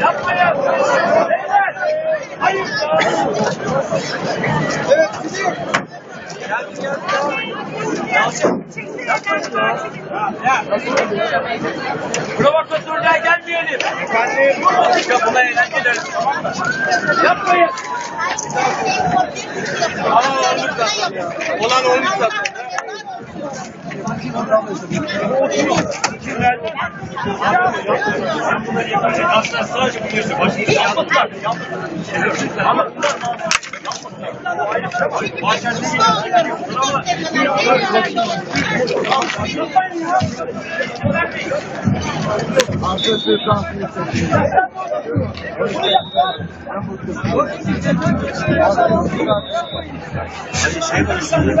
Yapmayın. Beyler. Hayır. Evet gidiyor. Provokatörler gelmeyelim. Efendim. Kapıda eğlenceler. Tamam mı? Yapmayın. Alan olmuş zaten. Olan olmuş zaten. Hadi şey konuşuyor.